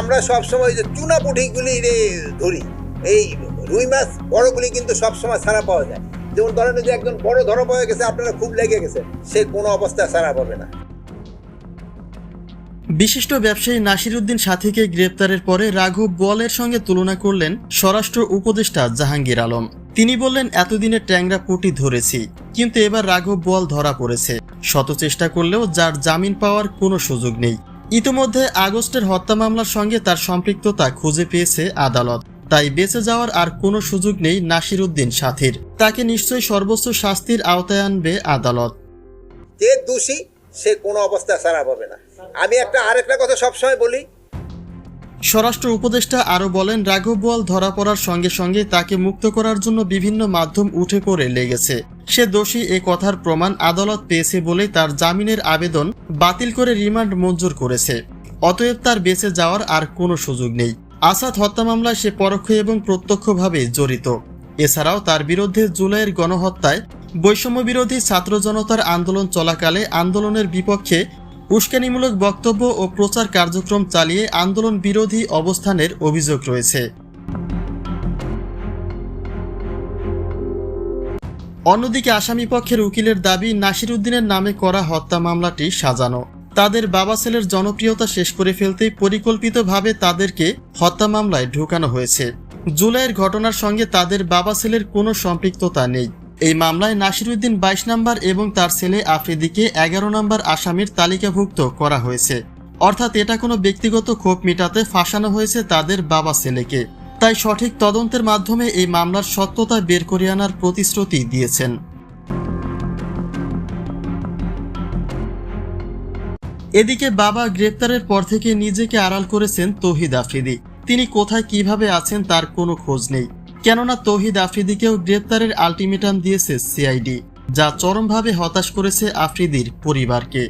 আমরা সবসময় যে চুনা পুঁটিগুলি রে ধরি, এই রুই মাছ বড়গুলি কিন্তু সবসময় ছাড়া পাওয়া যায়। যেমন ধরেন যে একজন বড় ধরা পাওয়া গেছে, আপনারা খুব লেগে গেছে, সে কোনো অবস্থায় ছাড়া পাবে না। বিশিষ্ট ব্যবসায়ী নাসিরুদ্দিন সাথীকে গ্রেপ্তারের পরে রাঘব বোয়ালের সঙ্গে তুলনা করলেন স্বরাষ্ট্র উপদেষ্টা জাহাঙ্গীর আলম। তিনি বললেন, এতদিনে ট্যাংরা পুটি ধরেছি, কিন্তু এবার রাঘব বোয়াল ধরা পড়েছে। শত চেষ্টা করলেও যার জামিন পাওয়ার কোনো সুযোগ নেই। ইতোমধ্যে আগস্টের হত্যা মামলার সঙ্গে তার সম্পৃক্ততা খুঁজে পেয়েছে আদালত। তাই বেঁচে যাওয়ার আর কোনো সুযোগ নেই নাসিরুদ্দিন সাথীর। তাকে নিশ্চয়ই সর্বোচ্চ শাস্তির আওতায় আনবে আদালত। যে দোষী সে কোনো অবস্থায় ছাড়া পাবে না। আমি একটা আরেকটা কথা সবসময় বলি। স্বরাষ্ট্র উপদেষ্টা আরও বলেন রাঘব বোয়াল ধরা পড়ার সঙ্গে সঙ্গে তাকে মুক্ত করার জন্য বিভিন্ন মাধ্যম উঠে পড়ে লেগেছে। সে দোষী এ কথার প্রমাণ আদালত পেয়েছে বলেই তার জামিনের আবেদন বাতিল করে রিমান্ড মঞ্জুর করেছে। অতএব তার বেঁচে যাওয়ার আর কোনো সুযোগ নেই। আসাদ হত্যা মামলায় সে পরোক্ষ এবং প্রত্যক্ষভাবে জড়িত। এছাড়াও তার বিরুদ্ধে জুলাইয়ের গণহত্যায় বৈষম্য বিরোধী ছাত্র জনতার আন্দোলন চলাকালে আন্দোলনের বিপক্ষে উস্কানিমূলক বক্তব্য ও প্রচার কার্যক্রম চালিয়ে আন্দোলন বিরোধী অবস্থানের অভিযোগ রয়েছে। অন্যদিকে আসামি পক্ষের উকিলের দাবি, নাসিরুদ্দিনের নামে করা হত্যা মামলাটি সাজানো। তাদের বাবা ছেলের জনপ্রিয়তা শেষ করে ফেলতেই পরিকল্পিতভাবে তাদেরকে হত্যা মামলায় ঢোকানো হয়েছে। জুলাইয়ের ঘটনার সঙ্গে তাদের বাবা ছেলের কোনো সম্পৃক্ততা নেই। এই মামলায় নাসিরুদ্দিন বাইশ নম্বর এবং তার ছেলে আফ্রিদিকে এগারো নম্বর আসামির তালিকাভুক্ত করা হয়েছে। অর্থাৎ এটা কোনো ব্যক্তিগত ক্ষোভ মেটাতে ফাঁসানো হয়েছে তাদের বাবা ছেলেকে। তাই সঠিক তদন্তের মাধ্যমে এই মামলার সত্যতা বের করে আনার প্রতিশ্রুতি দিয়েছেন। এদিকে বাবা গ্রেপ্তারের পর থেকে নিজেকে আড়াল করেছেন তৌহিদ আফ্রিদি। তিনি কোথায় কীভাবে আছেন তার কোনো খোঁজ নেই। কেননা তৌহিদ আফ্রিদিকেও গ্রেপ্তারের আলটিমেটাম দিয়েছে সিআইডি, যা চরমভাবে হতাশ করেছে আফ্রিদির পরিবারকে।